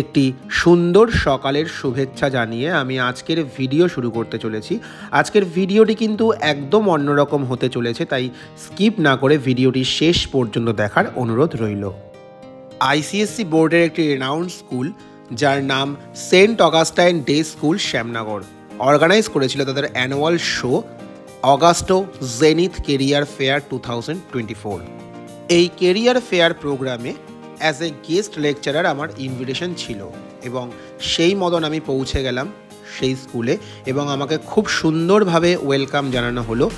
একটি সুন্দর সকালের শুভেচ্ছা জানিয়ে আমি আজকের ভিডিও শুরু করতে চলেছি। আজকের ভিডিওটি কিন্তু একদম অন্যরকম হতে চলেছে, তাই স্কিপ না করে ভিডিওটি শেষ পর্যন্ত দেখার অনুরোধ রইল। আইসিএসসি বোর্ডের একটি রেনাউন্ড স্কুল যার নাম saint Augustine day school, Shyamnagar. Organise করেছিল তাদের annual show Augusto zenith career fair two thousand twenty four এই কেরিয়ার ফেয়ার প্রোগ্রামে অ্যাজ এ গেস্ট লেকচারার আমার ইনভিটেশন ছিল এবং সেই মতন আমি পৌঁছে গেলাম সেই স্কুলে এবং আমাকে খুব সুন্দরভাবে ওয়েলকাম জানানো হলো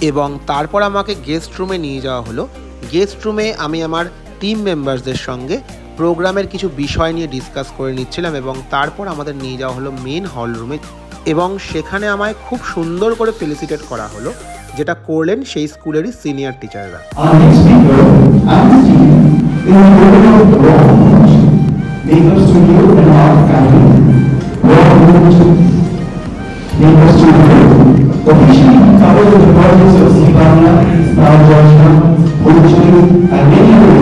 এবং তারপর আমাকে গেস্ট রুমে নিয়ে যাওয়া হলো। গেস্ট রুমে আমি আমার টিম মেম্বার্সদের সঙ্গে প্রোগ্রামের কিছু বিষয় নিয়ে ডিসকাস করে নিচ্ছিলাম এবং তারপর আমাদের নিয়ে যাওয়া হলো মেন হল রুমে এবং সেখানে আমায় খুব সুন্দর করে ফেলিসিটেট করা হলো, যেটা করলেন সেই স্কুলেরই সিনিয়র টিচাররা love and world neighbors children. Officially covered the of Zimbabwe, Georgia, and many the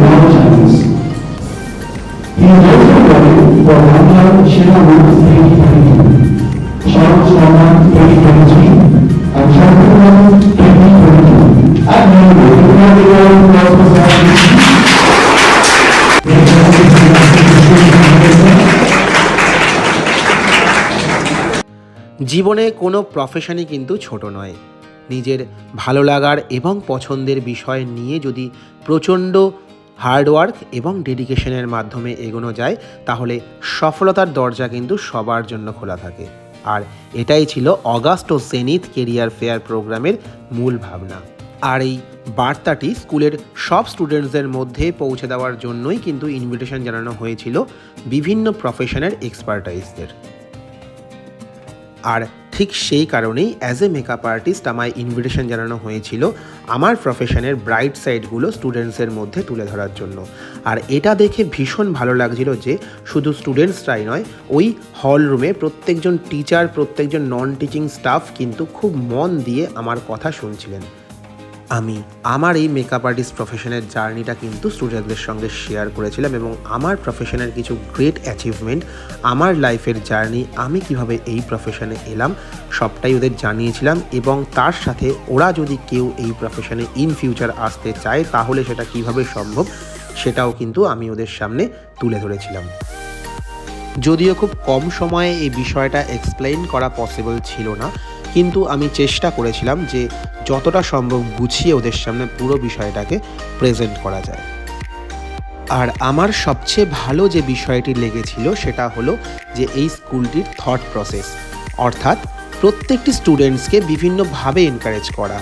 He is also running for Namla Shenamu জীবনে কোনো প্রফেশনই কিন্তু ছোট নয়। নিজের ভালো লাগার এবং পছন্দের বিষয় নিয়ে যদি প্রচণ্ড হার্ডওয়ার্ক এবং ডেডিকেশনের মাধ্যমে এগোনো যায়, তাহলে সফলতার দরজা কিন্তু সবার জন্য খোলা থাকে। আর এটাই ছিল Augusto zenith career fair প্রোগ্রামের মূল ভাবনা। আর এই বার্তাটি স্কুলের সব স্টুডেন্টসদের মধ্যে পৌঁছে দেওয়ার জন্যই কিন্তু ইনভিটেশন জানানো হয়েছিল বিভিন্ন প্রফেশনের এক্সপার্টাইজদের আর ঠিক সেই কারণেই অ্যাজ এ মেকআপ আর্টিস্ট আমায় ইনভিটেশন জানানো হয়েছিল আমার প্রফেশনের ব্রাইট সাইডগুলো স্টুডেন্টসের মধ্যে তুলে ধরার জন্য। আর এটা দেখে ভীষণ ভালো লাগছিল যে শুধু স্টুডেন্টসরাই নয়, ওই হল রুমে প্রত্যেকজন টিচার প্রত্যেকজন নন টিচিং স্টাফ কিন্তু খুব মন দিয়ে আমার কথা শুনছিলেন। আমি আমার এই মেকআপ আর্টিস্ট প্রফেশনের জার্নিটা কিন্তু স্টুডেন্টদের সঙ্গে শেয়ার করেছিলাম এবং আমার প্রফেশনের কিছু গ্রেট অ্যাচিভমেন্ট আমার লাইফের জার্নি আমি কীভাবে এই প্রফেশনে এলাম, সবটাই ওদের জানিয়েছিলাম এবং তার সাথে ওরা যদি কেউ এই প্রফেশনে ইন ফিউচার আসতে চায়, তাহলে সেটা কীভাবে সম্ভব, সেটাও কিন্তু আমি ওদের সামনে তুলে ধরেছিলাম। যদিও খুব কম সময়ে এই বিষয়টা এক্সপ্লেইন করা পসিবল ছিল না কিন্তু আমি চেষ্টা করেছিলাম যে যতটা সম্ভব গুছিয়ে ওদের সামনে পুরো বিষয়টাকে প্রেজেন্ট করা যায়। আর আমার সবচেয়ে ভালো যে বিষয়টি লেগেছিল সেটা হলো যে এই স্কুলটির থট প্রসেস অর্থাৎ প্রত্যেকটি স্টুডেন্টসকে বিভিন্নভাবে এনকারেজ করা।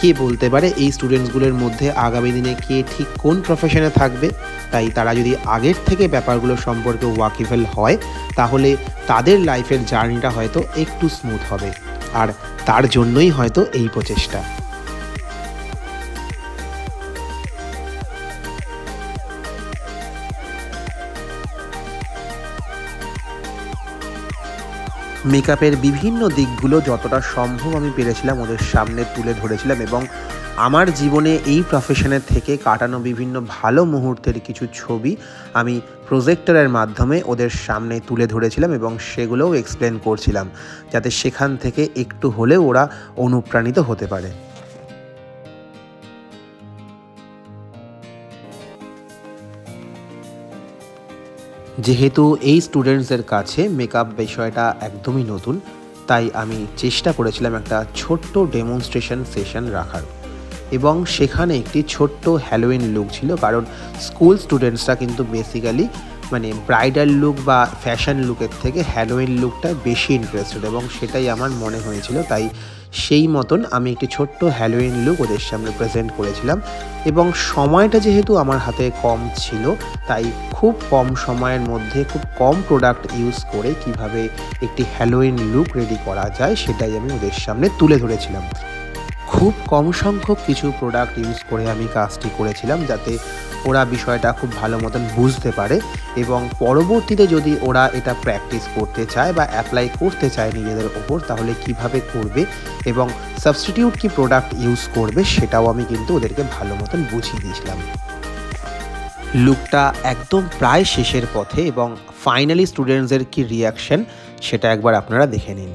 কে বলতে পারে এই স্টুডেন্টসগুলোর মধ্যে আগামী দিনে কে ঠিক কোন প্রফেশনে থাকবে? তাই তারা যদি আগের থেকে ব্যাপারগুলো সম্পর্কে ওয়াকিফেল হয়, তাহলে তাদের লাইফের জার্নিটা হয়তো একটু স্মুথ হবে। আর তার জন্যই হয়তো এই প্রচেষ্টা। মেকআপের বিভিন্ন দিকগুলো যতটা সম্ভব আমি পেরেছিলাম ওদের সামনে তুলে ধরেছিলাম এবং আমার জীবনে এই প্রফেশনের থেকে কাটানো বিভিন্ন ভালো মুহূর্তের কিছু ছবি আমি প্রজেক্টরের মাধ্যমে ওদের সামনে তুলে ধরেছিলাম এবং সেগুলোও এক্সপ্লেন করছিলাম, যাতে সেখান থেকে একটু হলেও ওরা অনুপ্রাণিত হতে পারে। যেহেতু এই স্টুডেন্টসদের কাছে মেকআপ বিষয়টা একদমই নতুন, তাই আমি চেষ্টা করেছিলাম একটা ছোট্ট ডেমনস্ট্রেশন সেশন রাখার। এবং সেখানে একটি ছোট্ট হ্যালোইন লুক ছিল, কারণ স্কুল স্টুডেন্টসরা কিন্তু বেসিক্যালি মানে ব্রাইডাল লুক বা ফ্যাশন লুকের থেকে হ্যালোইন লুকটা বেশি ইন্টারেস্টেড এবং সেটাই আমার মনে হয়েছিল। তাই সেই মতন আমি একটি ছোট্ট হ্যালোইন লুক ওদের সামনে প্রেজেন্ট করেছিলাম এবং সময়টা যেহেতু আমার হাতে কম ছিল, তাই খুব কম সময়ের মধ্যে খুব কম প্রোডাক্ট ইউজ করে কীভাবে একটি হ্যালোইন লুক রেডি করা যায় সেটাই আমি ওদের সামনে তুলে ধরেছিলাম। খুব কম সংখ্যক কিছু প্রোডাক্ট ইউজ করে আমি কাজটি করেছিলাম যাতে ওরা বিষয়টা খুব ভালো মতন বুঝতে পারে এবং পরবর্তীতে যদি ওরা এটা প্র্যাকটিস করতে চায় বা অ্যাপ্লাই করতে চায় নিজেদের ওপর, তাহলে কীভাবে করবে এবং সাবস্টিটিউট কি প্রোডাক্ট ইউজ করবে সেটাও আমি কিন্তু ওদেরকে ভালো মতন বুঝিয়ে দিয়েছিলাম। লুকটা একদম প্রায় শেষের পথে এবং ফাইনালি স্টুডেন্টসদের কি রিয়াকশন সেটা একবার আপনারা দেখে নিন।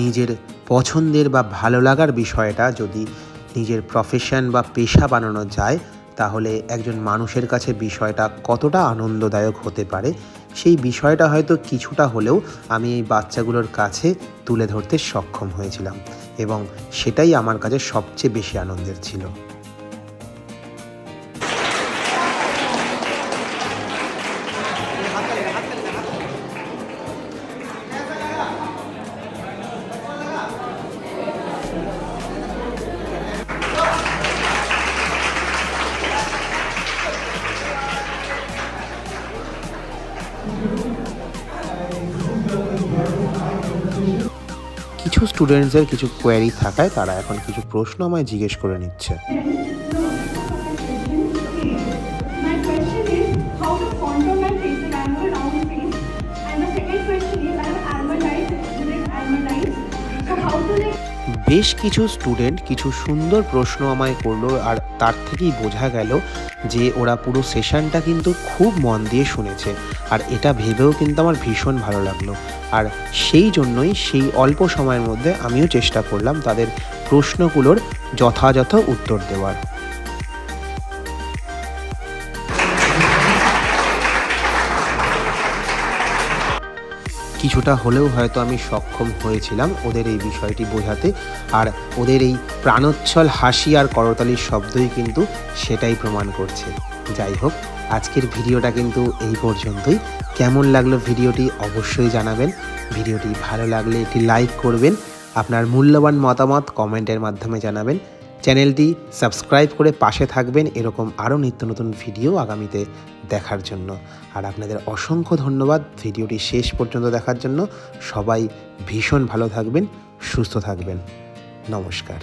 নিজের পছন্দের বা ভালো লাগার বিষয়টা যদি নিজের প্রফেশন বা পেশা বানানো যায়, তাহলে একজন মানুষের কাছে বিষয়টা কতটা আনন্দদায়ক হতে পারে, সেই বিষয়টা হয়তো কিছুটা হলেও আমি এই বাচ্চাগুলোর কাছে তুলে ধরতে সক্ষম হয়েছিলাম এবং সেটাই আমার কাছে সবচেয়ে বেশি আনন্দের ছিল। কিছু স্টুডেন্টসের কিছু কোয়ারি থাকায় তারা এখন কিছু প্রশ্ন আমায় জিজ্ঞেস করে নিচ্ছে। বেশ কিছু স্টুডেন্ট কিছু সুন্দর প্রশ্ন আমায় করল আর তার থেকেই বোঝা গেল যে ওরা পুরো সেশনটা কিন্তু খুব মন দিয়ে শুনেছে। আর এটা ভেবেও কিন্তু আমার ভীষণ ভালো লাগল। আর সেই জন্যই সেই অল্প সময়ের মধ্যে আমিও চেষ্টা করলাম তাদের প্রশ্নগুলোর যথাযথ উত্তর দেওয়ার। কিছুটা হলেও হয়তো আমি সক্ষম হয়েছিলাম ওদের এই বিষয়টি বোঝাতে। আর ওদের এই প্রাণোচ্ছল হাসি আর করতালির শব্দই কিন্তু সেটাই প্রমাণ করছে। যাই হোক, আজকের ভিডিওটা কিন্তু এই পর্যন্তই। কেমন লাগল ভিডিওটি অবশ্যই জানাবেন। ভিডিওটি ভালো লাগলে একটি লাইক করবেন। আপনার মূল্যবান মতামত কমেন্টের মাধ্যমে জানাবেন। চ্যানেলটি সাবস্ক্রাইব করে পাশে থাকবেন। এরকম আরও নিত্য নতুন ভিডিও আগামীতে দেখার জন্য। আর আপনাদের অসংখ্য ধন্যবাদ ভিডিওটি শেষ পর্যন্ত দেখার জন্য। সবাই ভীষণ ভালো থাকবেন, সুস্থ থাকবেন। নমস্কার।